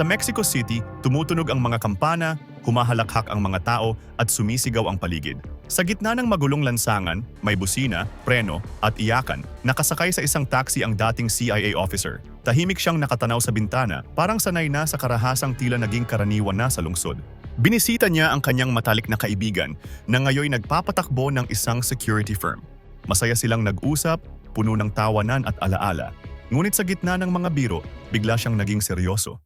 Sa Mexico City, tumutunog ang mga kampana, humahalakhak ang mga tao at sumisigaw ang paligid. Sa gitna ng magulong lansangan, may busina, preno at iyakan. Nakasakay sa isang taxi ang dating CIA officer. Tahimik siyang nakatanaw sa bintana, parang sanay na sa karahasang tila naging karaniwan na sa lungsod. Binisita niya ang kanyang matalik na kaibigan na ngayoy nagpapatakbo ng isang security firm. Masaya silang nag-usap, puno ng tawanan at alaala. Ngunit sa gitna ng mga biro, bigla siyang naging seryoso.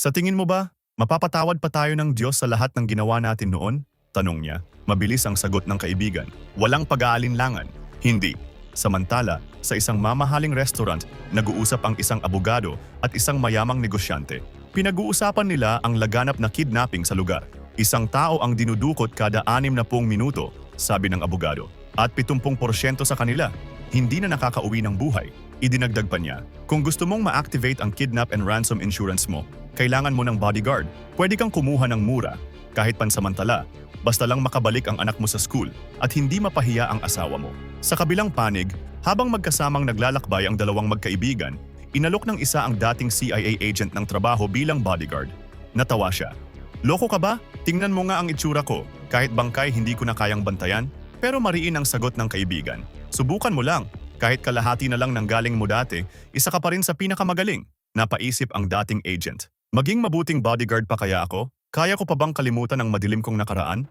Sa tingin mo ba, mapapatawad pa tayo ng Diyos sa lahat ng ginawa natin noon? Tanong niya. Mabilis ang sagot ng kaibigan. Walang pag-aalinlangan. Hindi. Samantala, sa isang mamahaling restaurant, nag-uusap ang isang abogado at isang mayamang negosyante. Pinag-uusapan nila ang laganap na kidnapping sa lugar. Isang tao ang dinudukot kada anim na pong minuto, sabi ng abogado. At 70% sa kanila, hindi na nakakauwi ng buhay. Idinagdag pa niya, kung gusto mong ma-activate ang kidnap and ransom insurance mo, kailangan mo ng bodyguard. Pwede kang kumuha ng mura, kahit pansamantala, basta lang makabalik ang anak mo sa school at hindi mapahiya ang asawa mo. Sa kabilang panig, habang magkasamang naglalakbay ang dalawang magkaibigan, inalok ng isa ang dating CIA agent ng trabaho bilang bodyguard. Natawa siya. Loko ka ba? Tingnan mo nga ang itsura ko. Kahit bangkay hindi ko na kayang bantayan. Pero mariin ang sagot ng kaibigan. Subukan mo lang. Kahit kalahati na lang ng galing mo dati, isa ka pa rin sa pinakamagaling. Napaisip ang dating agent. Maging mabuting bodyguard pa kaya ako? Kaya ko pa bang kalimutan ang madilim kong nakaraan?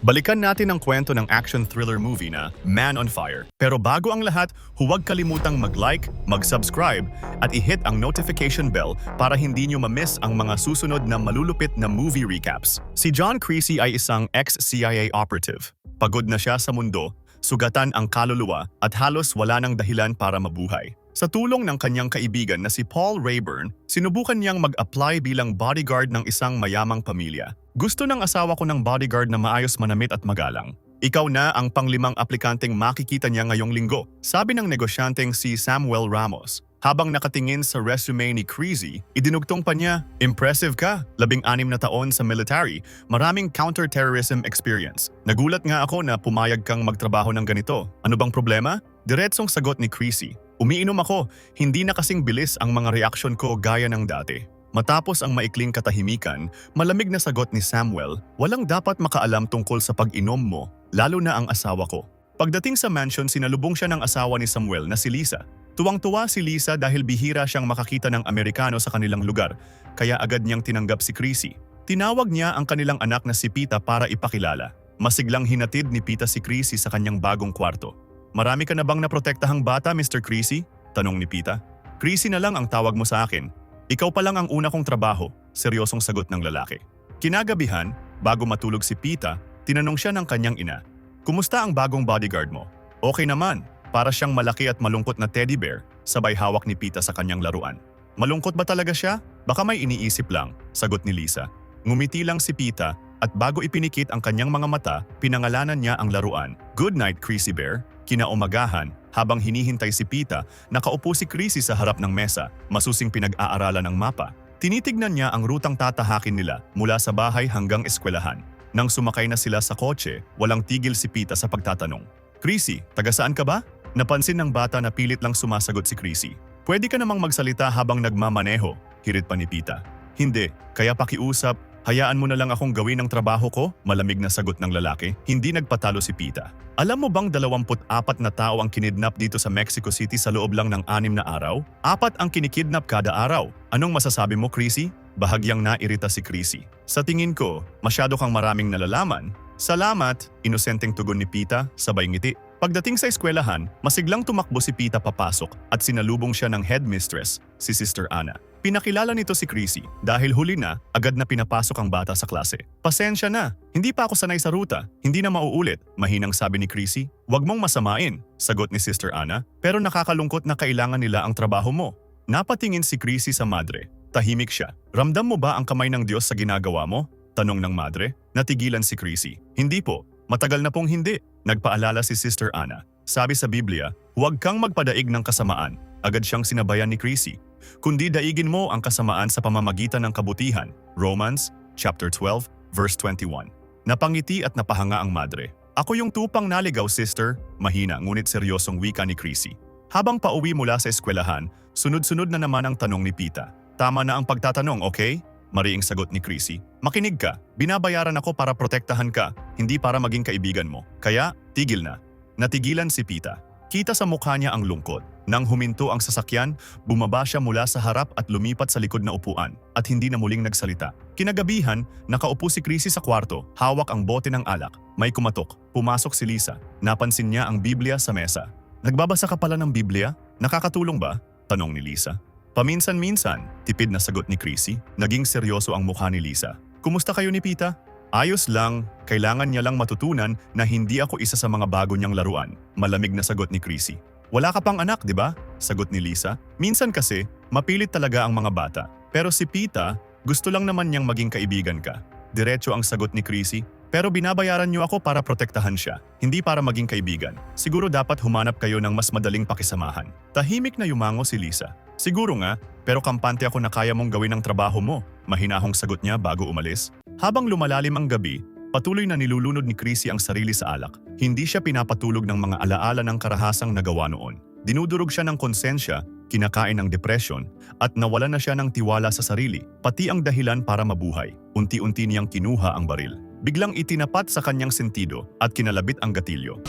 Balikan natin ang kwento ng action thriller movie na Man on Fire. Pero bago ang lahat, huwag kalimutang mag-like, mag-subscribe, at i-hit ang notification bell para hindi nyo ma-miss ang mga susunod na malulupit na movie recaps. Si John Creasy ay isang ex-CIA operative. Pagod na siya sa mundo, sugatan ang kaluluwa at halos wala ng dahilan para mabuhay. Sa tulong ng kanyang kaibigan na si Paul Rayburn, sinubukan niyang mag-apply bilang bodyguard ng isang mayamang pamilya. Gusto ng asawa ko ng bodyguard na maayos manamit at magalang. Ikaw na ang panglimang aplikanteng makikita niya ngayong linggo, sabi ng negosyanteng si Samuel Ramos. Habang nakatingin sa resume ni Creasy, idinugtong pa niya, Impressive ka, labing-anim na taon sa military, maraming counter-terrorism experience. Nagulat nga ako na pumayag kang magtrabaho ng ganito. Ano bang problema? Diretsong sagot ni Creasy, Umiinom ako, hindi na kasing bilis ang mga reaksyon ko gaya ng dati. Matapos ang maikling katahimikan, malamig na sagot ni Samuel, walang dapat makaalam tungkol sa pag-inom mo, lalo na ang asawa ko. Pagdating sa mansion, sinalubong siya ng asawa ni Samuel na si Lisa. Tuwang-tuwa si Lisa dahil bihira siyang makakita ng Amerikano sa kanilang lugar, kaya agad niyang tinanggap si Chrissy. Tinawag niya ang kanilang anak na si Pita para ipakilala. Masiglang hinatid ni Pita si Chrissy sa kanyang bagong kwarto. Marami ka na bang naprotektahang bata, Mr. Creasy? Tanong ni Pita. Creasy na lang ang tawag mo sa akin. Ikaw pa lang ang una kong trabaho, seryosong sagot ng lalaki. Kinagabihan, bago matulog si Pita, tinanong siya ng kanyang ina, Kumusta ang bagong bodyguard mo? Okay naman, para siyang malaki at malungkot na teddy bear, sabay hawak ni Pita sa kanyang laruan. Malungkot ba talaga siya? Baka may iniisip lang, sagot ni Lisa. Ngumiti lang si Pita at bago ipinikit ang kanyang mga mata, pinangalanan niya ang laruan. Good night, Creasy Bear. Kinaumagahan, habang hinihintay si Pita, nakaupo si Creasy sa harap ng mesa, masusing pinag-aaralan ng mapa. Tinitignan niya ang rutang tatahakin nila mula sa bahay hanggang eskwelahan. Nang sumakay na sila sa kotse, walang tigil si Pita sa pagtatanong. Creasy, taga saan ka ba? Napansin ng bata na pilit lang sumasagot si Creasy. Pwede ka namang magsalita habang nagmamaneho, hirit pa ni Pita. Hindi, kaya pakiusap, hayaan mo na lang akong gawin ang trabaho ko, malamig na sagot ng lalaki. Hindi nagpatalo si Pita. Alam mo bang 24 na tao ang kinidnap dito sa Mexico City sa loob lang ng anim na araw? Apat ang kinikidnap kada araw. Anong masasabi mo, Chrissy? Bahagyang nairita si Chrissy. Sa tingin ko, masyado kang maraming nalalaman. Salamat, inosenteng tugon ni Pita, sabay ngiti. Pagdating sa eskwelahan, masiglang tumakbo si Pita papasok at sinalubong siya ng headmistress, si Sister Ana. Pinakilala nito si Chrissy dahil huli na, agad na pinapasok ang bata sa klase. Pasensya na, hindi pa ako sanay sa ruta, hindi na mauulit, mahinang sabi ni Chrissy. Huwag mong masamain, sagot ni Sister Ana, pero nakakalungkot na kailangan nila ang trabaho mo. Napatingin si Chrissy sa madre. Tahimik siya. Ramdam mo ba ang kamay ng Diyos sa ginagawa mo? Tanong ng madre. Natigilan si Chrissy. Hindi po, matagal na pong hindi. Nagpaalala si Sister Ana. Sabi sa Biblia, huwag kang magpadaig ng kasamaan. Agad siyang sinabayan ni Chrissy. Kundi daigin mo ang kasamaan sa pamamagitan ng kabutihan. Romans chapter 12 verse 21. Napangiti at napahanga ang madre. Ako yung tupang naligaw, sister. Mahina ngunit seryosong wika ni Chrissy. Habang pauwi mula sa eskwelahan, sunod-sunod na naman ang tanong ni Pita. Tama na ang pagtatanong, okay? Mariing sagot ni Chrissy. Makinig ka. Binabayaran ako para protektahan ka, hindi para maging kaibigan mo. Kaya, tigil na. Natigilan si Pita. Kita sa mukha niya ang lungkot. Nang huminto ang sasakyan, bumaba siya mula sa harap at lumipat sa likod na upuan at hindi na muling nagsalita. Kinagabihan, nakaupo si Chrissy sa kwarto, hawak ang bote ng alak. May kumatok. Pumasok si Lisa. Napansin niya ang Biblia sa mesa. Nagbabasa ka pala ng Biblia? Nakakatulong ba? Tanong ni Lisa. Paminsan-minsan, tipid na sagot ni Chrissy. Naging seryoso ang mukha ni Lisa. Kumusta kayo ni Pita? Ayos lang, kailangan niya lang matutunan na hindi ako isa sa mga bago niyang laruan. Malamig na sagot ni Chrissy. Wala ka pang anak, di ba? Sagot ni Lisa. Minsan kasi, mapilit talaga ang mga bata. Pero si Pita, gusto lang naman niyang maging kaibigan ka. Diretso ang sagot ni Chrissy. Pero binabayaran niyo ako para protektahan siya, hindi para maging kaibigan. Siguro dapat humanap kayo ng mas madaling pakisamahan. Tahimik na yumango si Lisa. Siguro nga, pero kampante ako na kaya mong gawin ang trabaho mo. Mahinahong sagot niya bago umalis. Habang lumalalim ang gabi, patuloy na nilulunod ni Chrissy ang sarili sa alak. Hindi siya pinapatulog ng mga alaala ng karahasang nagawa noon. Dinudurog siya ng konsensya, kinakain ng depresyon, at nawala na siya ng tiwala sa sarili, pati ang dahilan para mabuhay. Unti-unti niyang kinuha ang baril. Biglang itinapat sa kanyang sentido at kinalabit ang gatilyo.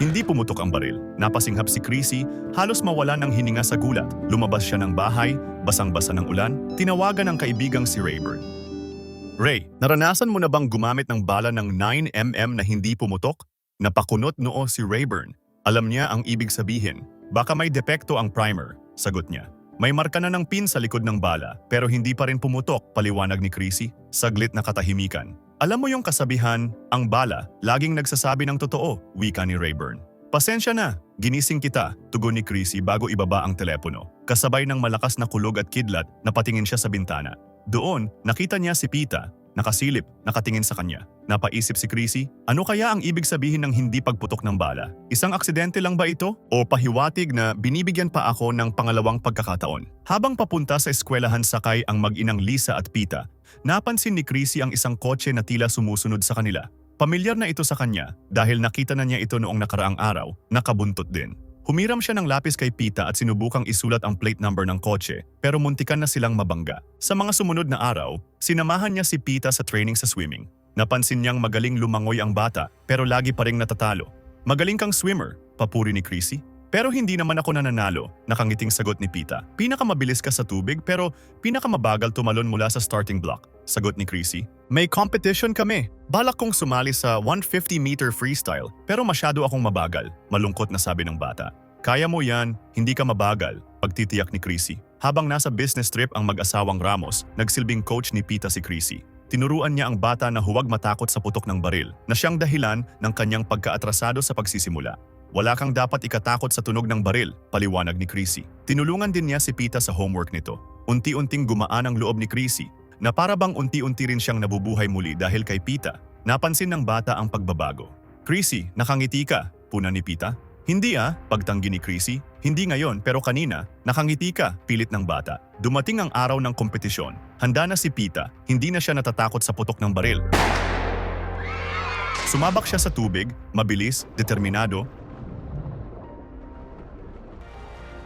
Hindi pumutok ang baril. Napasinghap si Chrissy, halos mawala ng hininga sa gulat. Lumabas siya ng bahay, basang-basa ng ulan, tinawagan ang kaibigang si Rayburn. Ray, naranasan mo na bang gumamit ng bala ng 9mm na hindi pumutok? Napakunot noo si Rayburn. Alam niya ang ibig sabihin. Baka may depekto ang primer, sagot niya. May marka na ng pin sa likod ng bala, pero hindi pa rin pumutok, paliwanag ni Chrissy. Saglit na katahimikan. Alam mo yung kasabihan, ang bala, laging nagsasabi ng totoo, wika ni Rayburn. Pasensya na, ginising kita, tugon ni Chrissy bago ibaba ang telepono. Kasabay ng malakas na kulog at kidlat, napatingin siya sa bintana. Doon, nakita niya si Pita, nakasilip, nakatingin sa kanya. Napaisip si Chrissy, ano kaya ang ibig sabihin ng hindi pagputok ng bala? Isang aksidente lang ba ito? O pahiwatig na binibigyan pa ako ng pangalawang pagkakataon? Habang papunta sa eskwelahan sakay ang mag-inang Lisa at Pita, napansin ni Chrissy ang isang kotse na tila sumusunod sa kanila. Pamilyar na ito sa kanya dahil nakita na niya ito noong nakaraang araw, nakabuntot din. Humiram siya ng lapis kay Pita at sinubukang isulat ang plate number ng kotse pero muntikan na silang mabangga. Sa mga sumunod na araw, sinamahan niya si Pita sa training sa swimming. Napansin niyang magaling lumangoy ang bata pero lagi pa ring natatalo. Magaling kang swimmer, papuri ni Chrissy. Pero hindi naman ako nananalo, nakangiting sagot ni Pita. Pinakamabilis ka sa tubig pero pinakamabagal tumalon mula sa starting block, sagot ni Chrissy. May competition kami. Balak kong sumali sa 150-meter freestyle pero masyado akong mabagal, malungkot na sabi ng bata. Kaya mo yan, hindi ka mabagal, pagtitiyak ni Chrissy. Habang nasa business trip ang mag-asawang Ramos, nagsilbing coach ni Pita si Chrissy. Tinuruan niya ang bata na huwag matakot sa putok ng baril, na siyang dahilan ng kanyang pagkaatrasado sa pagsisimula. Wala kang dapat ikatakot sa tunog ng baril, paliwanag ni Chrissy. Tinulungan din niya si Pita sa homework nito. Unti-unting gumaan ang loob ni Chrissy na para bang unti-unti rin siyang nabubuhay muli dahil kay Pita. Napansin ng bata ang pagbabago. Chrissy, nakangiti ka, puna ni Pita. Hindi ah, pagtanggi ni Chrissy. Hindi ngayon pero kanina, nakangiti ka, pilit ng bata. Dumating ang araw ng kompetisyon. Handa na si Pita, hindi na siya natatakot sa putok ng baril. Sumabak siya sa tubig, mabilis, determinado,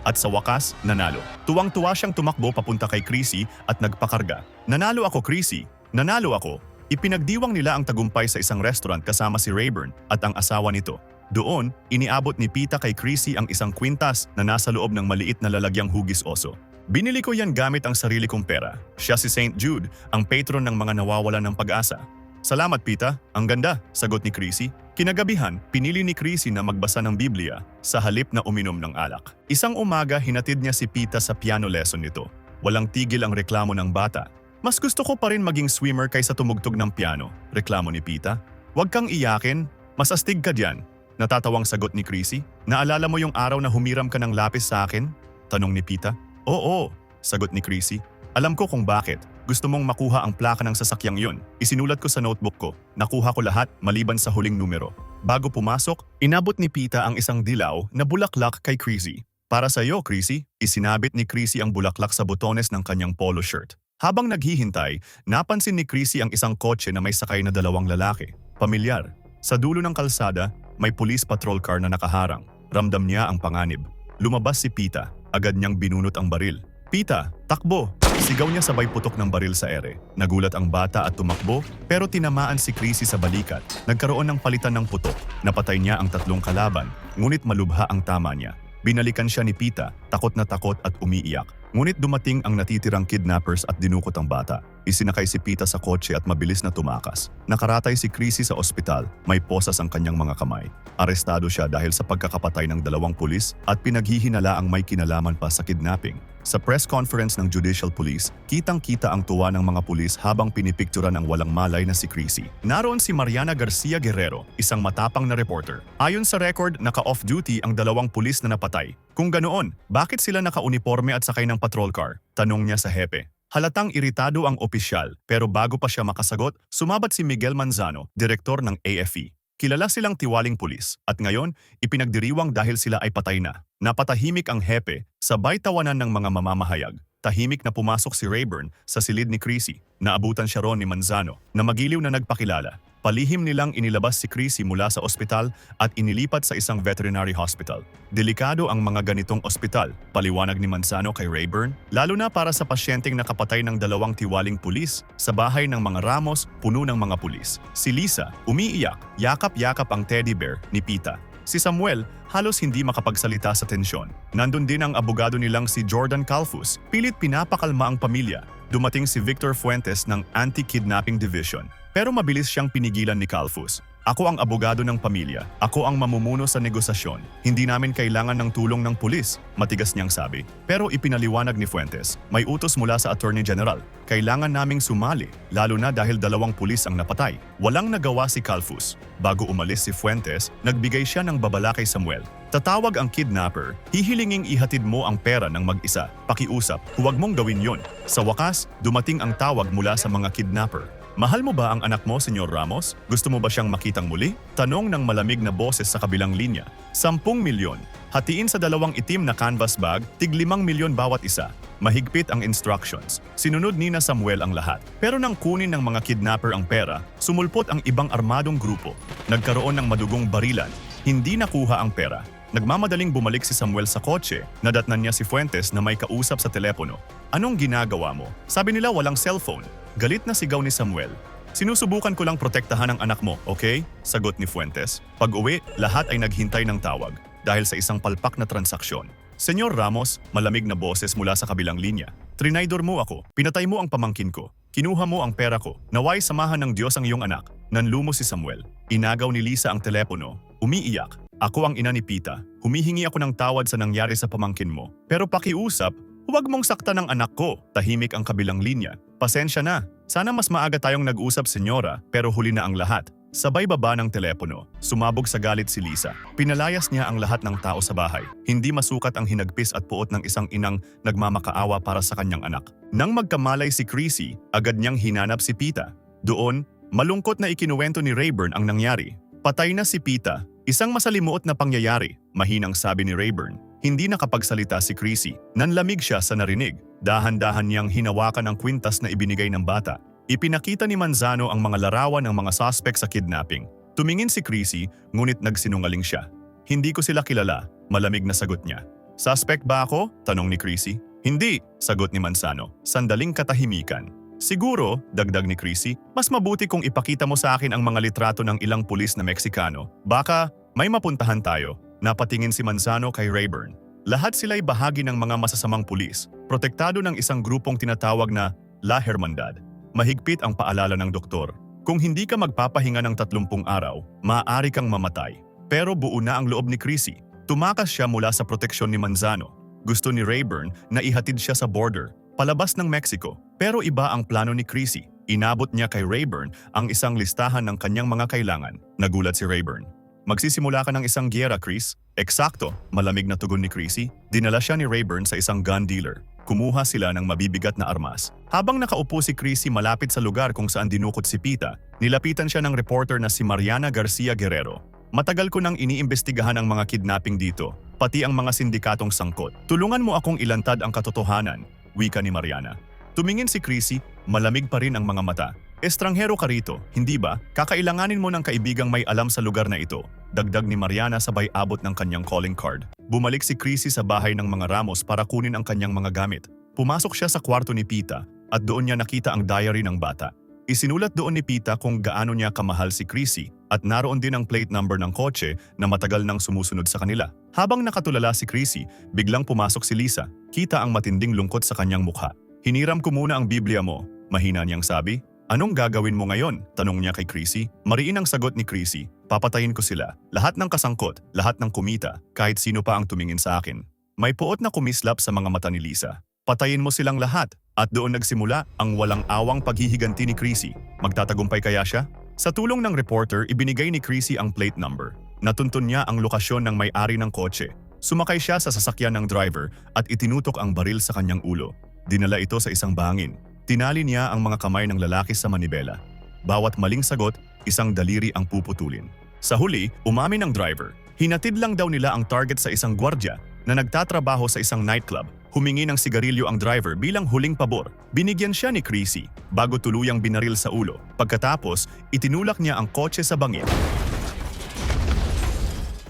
at sa wakas, nanalo. Tuwang-tuwa siyang tumakbo papunta kay Chrissy at nagpakarga. Nanalo ako, Chrissy. Nanalo ako. Ipinagdiwang nila ang tagumpay sa isang restaurant kasama si Rayburn at ang asawa nito. Doon, iniabot ni Pita kay Chrissy ang isang kwintas na nasa loob ng maliit na lalagyang hugis oso. Binili ko yan gamit ang sarili kong pera. Siya si St. Jude, ang patron ng mga nawawalan ng pag-asa. Salamat, Pita. Ang ganda, sagot ni Chrissy. Kinagabihan, pinili ni Chrissy na magbasa ng Biblia sa halip na uminom ng alak. Isang umaga, hinatid niya si Pita sa piano lesson nito. Walang tigil ang reklamo ng bata. Mas gusto ko pa rin maging swimmer kaysa tumugtog ng piano, reklamo ni Pita. Huwag kang iyakin, mas astig ka diyan. Natatawang sagot ni Chrissy. Naalala mo yung araw na humiram ka ng lapis sa akin? Tanong ni Pita. Oo, sagot ni Chrissy. Alam ko kung bakit. Gusto mong makuha ang plaka ng sasakyang yun. Isinulat ko sa notebook ko. Nakuha ko lahat maliban sa huling numero. Bago pumasok, inabot ni Pita ang isang dilaw na bulaklak kay Chrissy. Para sa iyo, Chrissy, isinabit ni Chrissy ang bulaklak sa botones ng kanyang polo shirt. Habang naghihintay, napansin ni Chrissy ang isang kotse na may sakay na dalawang lalaki. Pamilyar. Sa dulo ng kalsada, may police patrol car na nakaharang. Ramdam niya ang panganib. Lumabas si Pita. Agad niyang binunot ang baril. Pita, takbo! Sigaw niya sabay putok ng baril sa ere. Nagulat ang bata at tumakbo, pero tinamaan si Chrissy sa balikat. Nagkaroon ng palitan ng putok. Napatay niya ang tatlong kalaban, ngunit malubha ang tama niya. Binalikan siya ni Pita, takot na takot at umiiyak. Ngunit dumating ang natitirang kidnappers at dinukot ang bata. Isinakay si Pita sa kotse at mabilis na tumakas. Nakaratay si Chrissy sa ospital, may posas ang kanyang mga kamay. Arestado siya dahil sa pagkakapatay ng dalawang pulis at pinaghihinala ang may kinalaman pa sa kidnapping. Sa press conference ng Judicial Police, kitang-kita ang tuwa ng mga pulis habang pinipikturan ang walang malay na si Chrissy. Naroon si Mariana Garcia Guerrero, isang matapang na reporter. Ayon sa record, naka-off-duty ang dalawang pulis na napatay. Kung ganoon, bakit sila naka-uniforme at sakay ng patrol car? Tanong niya sa hepe. Halatang iritado ang opisyal pero bago pa siya makasagot, sumabat si Miguel Manzano, direktor ng AFE. Kilala silang tiwaling pulis at ngayon ipinagdiriwang dahil sila ay patay na. Napatahimik ang hepe, sabay tawanan ng mga mamamahayag. Tahimik na pumasok si Rayburn sa silid ni Chrissy. Naabutan siya ron ni Manzano na magiliw na nagpakilala. Palihim nilang inilabas si Chrissy mula sa ospital at inilipat sa isang veterinary hospital. Delikado ang mga ganitong ospital, paliwanag ni Manzano kay Rayburn, lalo na para sa pasyenteng nakapatay ng dalawang tiwaling pulis sa bahay ng mga Ramos puno ng mga pulis. Si Lisa, umiiyak, yakap-yakap ang teddy bear ni Pita. Si Samuel, halos hindi makapagsalita sa tensyon. Nandun din ang abogado nilang si Jordan Calfus, pilit pinapakalma ang pamilya. Dumating si Victor Fuentes ng Anti-Kidnapping Division. Pero mabilis siyang pinigilan ni Calfus. Ako ang abogado ng pamilya. Ako ang mamumuno sa negosasyon. Hindi namin kailangan ng tulong ng pulis, matigas niyang sabi. Pero ipinaliwanag ni Fuentes, may utos mula sa Attorney General. Kailangan naming sumali, lalo na dahil dalawang pulis ang napatay. Walang nagawa si Calfus. Bago umalis si Fuentes, nagbigay siya ng babala kay Samuel. Tatawag ang kidnapper, hihilinging ihatid mo ang pera ng mag-isa. Pakiusap, huwag mong gawin yon. Sa wakas, dumating ang tawag mula sa mga kidnapper. Mahal mo ba ang anak mo, Senyor Ramos? Gusto mo ba siyang makitang muli? Tanong ng malamig na boses sa kabilang linya. Sampung milyon. Hatiin sa dalawang itim na canvas bag, tig limang milyon bawat isa. Mahigpit ang instructions. Sinunod ni na Samuel ang lahat. Pero nang kunin ng mga kidnapper ang pera, sumulpot ang ibang armadong grupo. Nagkaroon ng madugong barilan. Hindi nakuha ang pera. Nagmamadaling bumalik si Samuel sa kotse, nadatnan niya si Fuentes na may kausap sa telepono. Anong ginagawa mo? Sabi nila walang cellphone. Galit na sigaw ni Samuel. Sinusubukan ko lang protektahan ang anak mo, okay? Sagot ni Fuentes. Pag uwi, lahat ay naghintay ng tawag dahil sa isang palpak na transaksyon. Senyor Ramos, malamig na boses mula sa kabilang linya. Trinaydor mo ako, pinatay mo ang pamangkin ko, kinuha mo ang pera ko, naway samahan ng Diyos ang iyong anak. Nanlumo si Samuel. Inagaw ni Lisa ang telepono, umiiyak. Ako ang ina ni Pita. Humihingi ako ng tawad sa nangyari sa pamangkin mo. Pero pakiusap, huwag mong saktan ang anak ko. Tahimik ang kabilang linya. Pasensya na. Sana mas maaga tayong nag-usap, senyora, pero huli na ang lahat. Sabay baba ng telepono, sumabog sa galit si Lisa. Pinalayas niya ang lahat ng tao sa bahay. Hindi masukat ang hinagpis at puot ng isang inang nagmamakaawa para sa kanyang anak. Nang magkamalay si Chrissy, agad niyang hinanap si Pita. Doon, malungkot na ikinuwento ni Rayburn ang nangyari. Patay na si Pita, isang masalimuot na pangyayari, mahinang sabi ni Rayburn. Hindi nakapagsalita si Chrissy. Nanlamig siya sa narinig. Dahan-dahan niyang hinawakan ang kwintas na ibinigay ng bata. Ipinakita ni Manzano ang mga larawan ng mga suspect sa kidnapping. Tumingin si Chrissy, ngunit nagsinungaling siya. Hindi ko sila kilala, malamig na sagot niya. Suspect ba ako? Tanong ni Chrissy. Hindi, sagot ni Manzano. Sandaling katahimikan. Siguro, dagdag ni Chrissy, mas mabuti kung ipakita mo sa akin ang mga litrato ng ilang pulis na Meksikano. Baka may mapuntahan tayo. Napatingin si Manzano kay Rayburn. Lahat sila'y bahagi ng mga masasamang pulis, protektado ng isang grupong tinatawag na La Hermandad. Mahigpit ang paalala ng doktor. Kung hindi ka magpapahinga ng 30 araw, maaari kang mamatay. Pero buo na ang loob ni Chrissy. Tumakas siya mula sa proteksyon ni Manzano. Gusto ni Rayburn na ihatid siya sa border, palabas ng Mexico. Pero iba ang plano ni Chrissy. Inabot niya kay Rayburn ang isang listahan ng kanyang mga kailangan. Nagulat si Rayburn. Magsisimula ka ng isang giyera, Chris. Eksakto, malamig na tugon ni Chrissy. Dinala siya ni Rayburn sa isang gun dealer. Kumuha sila ng mabibigat na armas. Habang nakaupo si Chrissy malapit sa lugar kung saan dinukot si Pita, nilapitan siya ng reporter na si Mariana Garcia Guerrero. Matagal ko nang iniimbestigahan ang mga kidnapping dito, pati ang mga sindikatong sangkot. Tulungan mo akong ilantad ang katotohanan, wika ni Mariana. Tumingin si Chrissy, malamig pa rin ang mga mata. Estranghero ka rito, hindi ba? Kakailanganin mo ng kaibigang may alam sa lugar na ito. Dagdag ni Mariana sabay abot ng kanyang calling card. Bumalik si Chrissy sa bahay ng mga Ramos para kunin ang kanyang mga gamit. Pumasok siya sa kwarto ni Pita at doon niya nakita ang diary ng bata. Isinulat doon ni Pita kung gaano niya kamahal si Chrissy at naroon din ang plate number ng kotse na matagal nang sumusunod sa kanila. Habang nakatulala si Chrissy, biglang pumasok si Lisa. Kita ang matinding lungkot sa kanyang mukha. Hiniram ko muna ang Biblia mo, mahina niyang sabi. Anong gagawin mo ngayon? Tanong niya kay Chrissy. Mariin ang sagot ni Chrissy. Papatayin ko sila. Lahat ng kasangkot, lahat ng kumita, kahit sino pa ang tumingin sa akin. May puot na kumislap sa mga mata ni Lisa. Patayin mo silang lahat. At doon nagsimula ang walang awang paghihiganti ni Chrissy. Magtatagumpay kaya siya? Sa tulong ng reporter, ibinigay ni Chrissy ang plate number. Natuntun niya ang lokasyon ng may-ari ng kotse. Sumakay siya sa sasakyan ng driver at itinutok ang baril sa kanyang ulo. Dinala ito sa isang bangin. Tinali niya ang mga kamay ng lalaki sa manibela. Bawat maling sagot, isang daliri ang puputulin. Sa huli, umamin ang driver. Hinatid lang daw nila ang target sa isang gwardya na nagtatrabaho sa isang nightclub. Humingi ng sigarilyo ang driver bilang huling pabor. Binigyan siya ni Chrissy bago tuluyang binaril sa ulo. Pagkatapos, itinulak niya ang kotse sa bangin.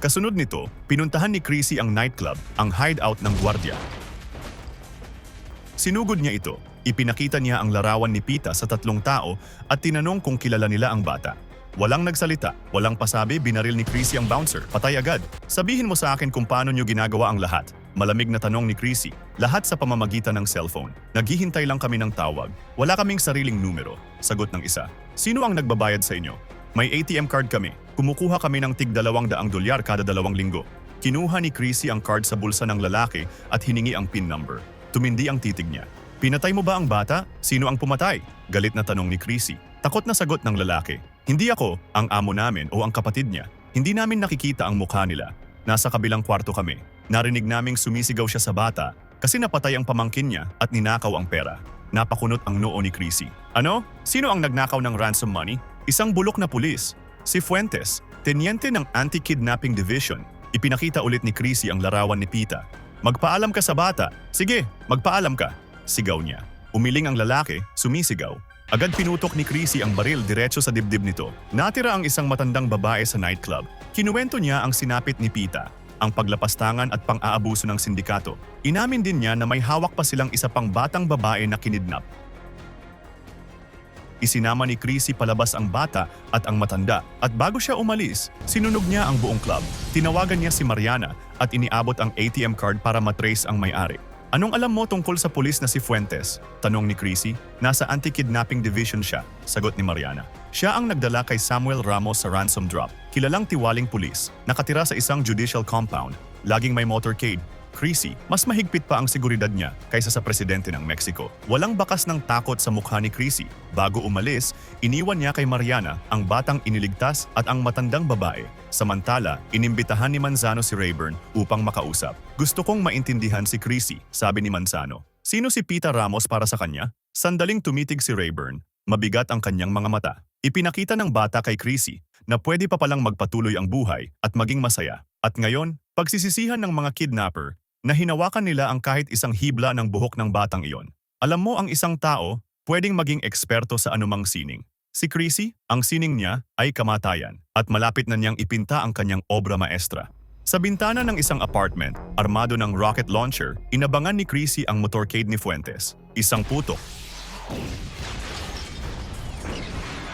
Kasunod nito, pinuntahan ni Chrissy ang nightclub, ang hideout ng gwardya. Sinugod niya ito. Ipinakita niya ang larawan ni Pita sa tatlong tao at tinanong kung kilala nila ang bata. Walang nagsalita, walang pasabi, binaril ni Chrissy ang bouncer. Patay agad. Sabihin mo sa akin kung paano niyo ginagawa ang lahat. Malamig na tanong ni Chrissy. Lahat sa pamamagitan ng cellphone. Naghihintay lang kami ng tawag. Wala kaming sariling numero. Sagot ng isa. Sino ang nagbabayad sa inyo? May ATM card kami. Kumukuha kami ng tig dalawang daang dolyar kada dalawang linggo. Kinuha ni Chrissy ang card sa bulsa ng lalaki at hiningi ang PIN number. Tumindi ang titig niya. Pinatay mo ba ang bata? Sino ang pumatay? Galit na tanong ni Chrissy. Takot na sagot ng lalaki. Hindi ako, ang amo namin o ang kapatid niya. Hindi namin nakikita ang mukha nila. Nasa kabilang kwarto kami. Narinig naming sumisigaw siya sa bata kasi napatay ang pamangkin niya at ninakaw ang pera. Napakunot ang noo ni Chrissy. Ano? Sino ang nagnakaw ng ransom money? Isang bulok na pulis. Si Fuentes, tenyente ng Anti-Kidnapping Division. Ipinakita ulit ni Chrissy ang larawan ni Pita. Magpaalam ka sa bata. Sige, magpaalam ka. Sigaw niya. Umiling ang lalaki, sumisigaw. Agad pinutok ni Chrissy ang baril diretso sa dibdib nito. Natira ang isang matandang babae sa nightclub. Kinuwento niya ang sinapit ni Pita, ang paglapastangan at pang-aabuso ng sindikato. Inamin din niya na may hawak pa silang isa pang batang babae na kinidnap. Isinama ni Chrissy palabas ang bata at ang matanda at bago siya umalis, sinunog niya ang buong club. Tinawagan niya si Mariana at iniabot ang ATM card para matrace ang may-ari. Anong alam mo tungkol sa pulis na si Fuentes? Tanong ni Chrissy. Nasa anti-kidnapping division siya, sagot ni Mariana. Siya ang nagdala kay Samuel Ramos sa ransom drop. Kilalang tiwaling pulis, nakatira sa isang judicial compound. Laging may motorcade. Chrissy, mas mahigpit pa ang seguridad niya kaysa sa presidente ng Mexico. Walang bakas ng takot sa mukha ni Chrissy. Bago umalis, iniwan niya kay Mariana ang batang iniligtas at ang matandang babae. Samantala, inimbitahan ni Manzano si Rayburn upang makausap. Gusto kong maintindihan si Chrissy, sabi ni Manzano. Sino si Pita Ramos para sa kanya? Sandaling tumitig si Rayburn. Mabigat ang kanyang mga mata. Ipinakita ng bata kay Chrissy na pwede pa palang magpatuloy ang buhay at maging masaya. At ngayon, pagsisisihan ng mga kidnapper na hinawakan nila ang kahit isang hibla ng buhok ng batang iyon. Alam mo ang isang tao, pwedeng maging eksperto sa anumang sining. Si Chrissy, ang sining niya ay kamatayan at malapit na niyang ipinta ang kanyang obra maestra. Sa bintana ng isang apartment, armado ng rocket launcher, inabangan ni Chrissy ang motorcade ni Fuentes. Isang putok.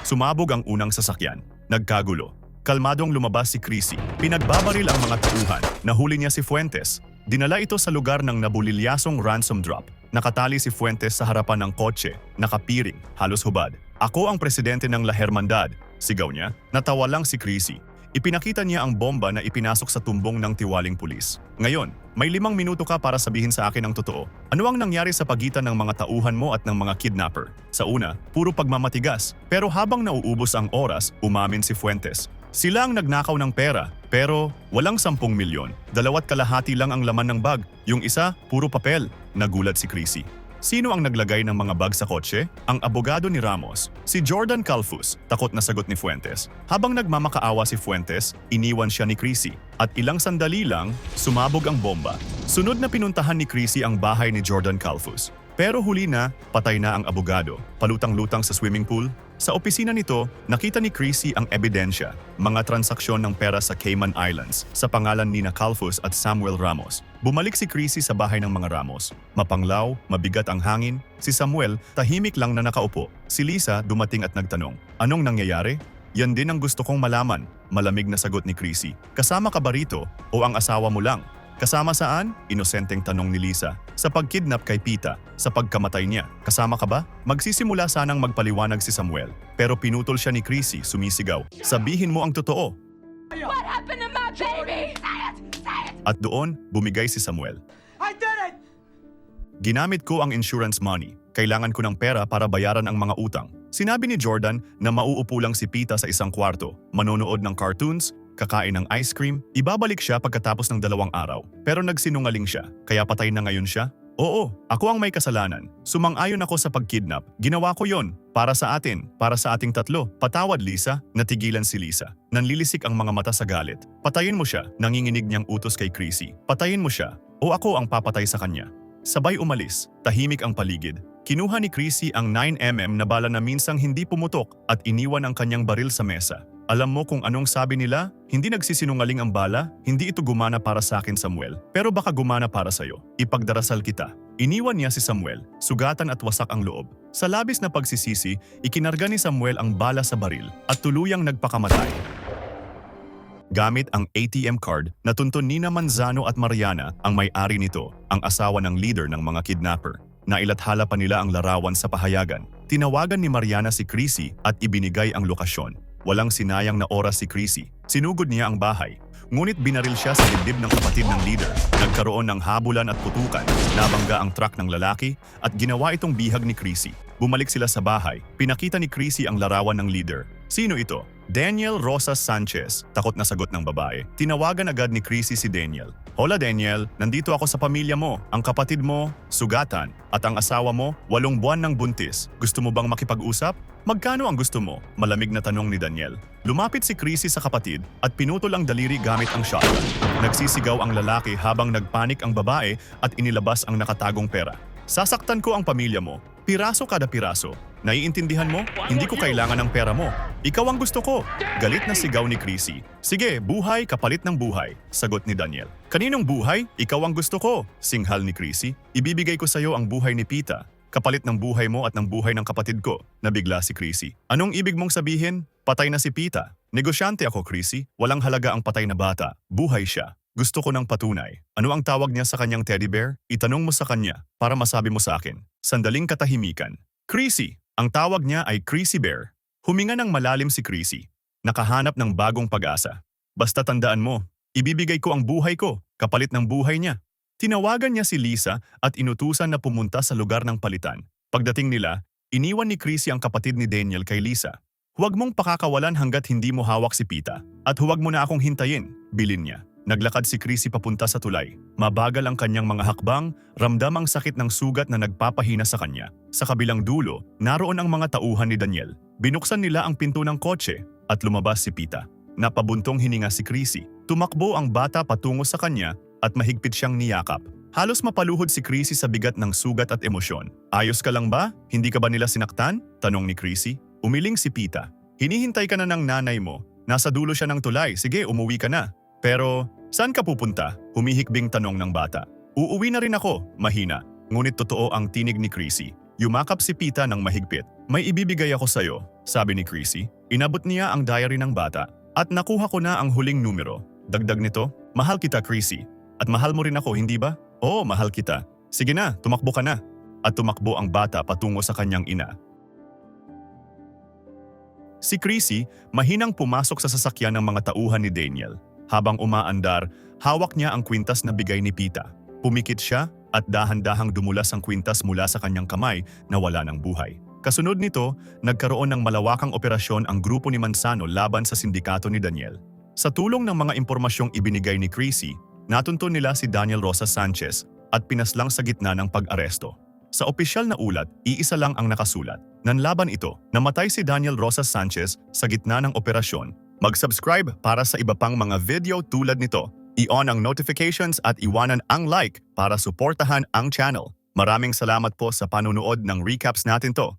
Sumabog ang unang sasakyan. Nagkagulo. Kalmadong lumabas si Chrissy. Pinagbabaril ang mga tauhan. Nahuli niya si Fuentes. Dinala ito sa lugar ng nabulilyasong ransom drop. Nakatali si Fuentes sa harapan ng kotse, nakapiring, halos hubad. Ako ang presidente ng La Hermandad, sigaw niya. Natawa lang si Chrissy. Ipinakita niya ang bomba na ipinasok sa tumbong ng tiwaling pulis. Ngayon, may limang minuto ka para sabihin sa akin ang totoo. Ano ang nangyari sa pagitan ng mga tauhan mo at ng mga kidnapper? Sa una, puro pagmamatigas. Pero habang nauubos ang oras, umamin si Fuentes. Sila ang nagnakaw ng pera, pero walang sampung milyon. Dalawat kalahati lang ang laman ng bag. Yung isa, puro papel. Nagulat si Chrissy. Sino ang naglagay ng mga bag sa kotse? Ang abogado ni Ramos, si Jordan Calfus, takot na sagot ni Fuentes. Habang nagmamakaawa si Fuentes, iniwan siya ni Chrissy. At ilang sandali lang, sumabog ang bomba. Sunod na pinuntahan ni Chrissy ang bahay ni Jordan Calfus. Pero huli na, patay na ang abogado, palutang-lutang sa swimming pool. Sa opisina nito, nakita ni Chrissy ang ebidensya, mga transaksyon ng pera sa Cayman Islands sa pangalan ni Calfus at Samuel Ramos. Bumalik si Chrissy sa bahay ng mga Ramos. Mapanglaw, mabigat ang hangin. Si Samuel, tahimik lang na nakaupo. Si Lisa, dumating at nagtanong, Anong nangyayari? Yan din ang gusto kong malaman. Malamig na sagot ni Chrissy. Kasama ka ba rito o ang asawa mo lang? Kasama saan? Inosenteng tanong ni Lisa. Sa pagkidnap kay Pita, sa pagkamatay niya. Kasama ka ba? Magsisimula sanang magpaliwanag si Samuel. Pero pinutol siya ni Chrissy, sumisigaw. Sabihin mo ang totoo. What happened to my baby? Say it! Say it! At doon, bumigay si Samuel. I did it! Ginamit ko ang insurance money. Kailangan ko ng pera para bayaran ang mga utang. Sinabi ni Jordan na mauupo lang si Pita sa isang kwarto, manonood ng cartoons, kakain ng ice cream, ibabalik siya pagkatapos ng dalawang araw. Pero nagsinungaling siya, kaya patay na ngayon siya? Oo, ako ang may kasalanan. Sumang-ayon ako sa pagkidnap. Ginawa ko yon. Para sa atin, para sa ating tatlo. Patawad, Lisa. Natigilan si Lisa. Nanlilisik ang mga mata sa galit. Patayin mo siya, nanginginig niyang utos kay Chrissy. Patayin mo siya, o ako ang papatay sa kanya. Sabay umalis, tahimik ang paligid. Kinuha ni Chrissy ang 9mm na bala na minsang hindi pumutok at iniwan ang kanyang baril sa mesa. Alam mo kung anong sabi nila? Hindi nagsisinungaling ang bala, hindi ito gumana para sa akin Samuel, pero baka gumana para sa'yo. Ipagdarasal kita. Iniwan niya si Samuel, sugatan at wasak ang loob. Sa labis na pagsisisi, ikinarga ni Samuel ang bala sa baril at tuluyang nagpakamatay. Gamit ang ATM card, natuntun Nina Manzano at Mariana ang may-ari nito, ang asawa ng leader ng mga kidnapper. Nailathala pa nila ang larawan sa pahayagan. Tinawagan ni Mariana si Chrissy at ibinigay ang lokasyon. Walang sinayang na oras si Chrissy. Sinugod niya ang bahay. Ngunit binaril siya sa dibdib ng kapatid ng leader. Nagkaroon ng habulan at putukan. Nabangga ang truck ng lalaki at ginawa itong bihag ni Chrissy. Bumalik sila sa bahay. Pinakita ni Chrissy ang larawan ng leader. Sino ito? Daniel Rosas Sanchez, takot na sagot ng babae. Tinawagan agad ni Chrissy si Daniel. Hola Daniel, nandito ako sa pamilya mo. Ang kapatid mo, sugatan. At ang asawa mo, walong buwan ng buntis. Gusto mo bang makipag-usap? Magkano ang gusto mo? Malamig na tanong ni Daniel. Lumapit si Chrissy sa kapatid at pinutol ang daliri gamit ang shotgun. Nagsisigaw ang lalaki habang nagpanik ang babae at inilabas ang nakatagong pera. Sasaktan ko ang pamilya mo. Piraso kada piraso. Naiintindihan mo? Hindi ko kailangan ng pera mo. Ikaw ang gusto ko. Galit na sigaw ni Chrissy. Sige, buhay kapalit ng buhay, sagot ni Daniel. Kaninong buhay? Ikaw ang gusto ko, singhal ni Chrissy. Ibibigay ko sa iyo ang buhay ni Pita. Kapalit ng buhay mo at ng buhay ng kapatid ko, nabigla si Chrissy. Anong ibig mong sabihin? Patay na si Pita. Negosyante ako, Chrissy. Walang halaga ang patay na bata. Buhay siya. Gusto ko ng patunay. Ano ang tawag niya sa kanyang teddy bear? Itanong mo sa kanya para masabi mo sa akin. Sandaling katahimikan. Chrissy. Ang tawag niya ay Chrissy Bear. Huminga ng malalim si Chrissy. Nakahanap ng bagong pag-asa. Basta tandaan mo, ibibigay ko ang buhay ko, kapalit ng buhay niya. Tinawagan niya si Lisa at inutusan na pumunta sa lugar ng palitan. Pagdating nila, iniwan ni Chrissy ang kapatid ni Daniel kay Lisa. Huwag mong pakakawalan hanggat hindi mo hawak si Pita. At huwag mo na akong hintayin, bilin niya. Naglakad si Chrissy papunta sa tulay. Mabagal ang kanyang mga hakbang, ramdam ang sakit ng sugat na nagpapahina sa kanya. Sa kabilang dulo, naroon ang mga tauhan ni Daniel. Binuksan nila ang pinto ng kotse at lumabas si Pita. Napabuntong hininga si Chrissy. Tumakbo ang bata patungo sa kanya at mahigpit siyang niyakap. Halos mapaluhod si Chrissy sa bigat ng sugat at emosyon. Ayos ka lang ba? Hindi ka ba nila sinaktan? Tanong ni Chrissy. Umiling si Pita. Hinihintay ka na ng nanay mo. Nasa dulo siya ng tulay. Sige, umuwi ka na. Pero, saan ka pupunta? Humihikbing tanong ng bata. Uuwi na rin ako, mahina. Ngunit totoo ang tinig ni Chrissy. Yumakap si Pita ng mahigpit. May ibibigay ako sa'yo, sabi ni Chrissy. Inabot niya ang diary ng bata. At nakuha ko na ang huling numero. Dagdag nito, mahal kita Chrissy. At mahal mo rin ako, hindi ba? Oo, mahal kita. Sige na, tumakbo ka na. At tumakbo ang bata patungo sa kanyang ina. Si Chrissy, mahinang pumasok sa sasakyan ng mga tauhan ni Daniel. Habang umaandar, hawak niya ang kwintas na bigay ni Pita. Pumikit siya at dahan-dahang dumulas ang kwintas mula sa kanyang kamay na wala ng buhay. Kasunod nito, nagkaroon ng malawakang operasyon ang grupo ni Manzano laban sa sindikato ni Daniel. Sa tulong ng mga impormasyong ibinigay ni Chrissy, natuntun nila si Daniel Rosas Sanchez at pinaslang sa gitna ng pag-aresto. Sa opisyal na ulat, iisa lang ang nakasulat. Nanlaban ito, namatay si Daniel Rosas Sanchez sa gitna ng operasyon. Mag-subscribe para sa iba pang mga video tulad nito. I-on ang notifications at iwanan ang like para suportahan ang channel. Maraming salamat po sa panunood ng recaps natin to.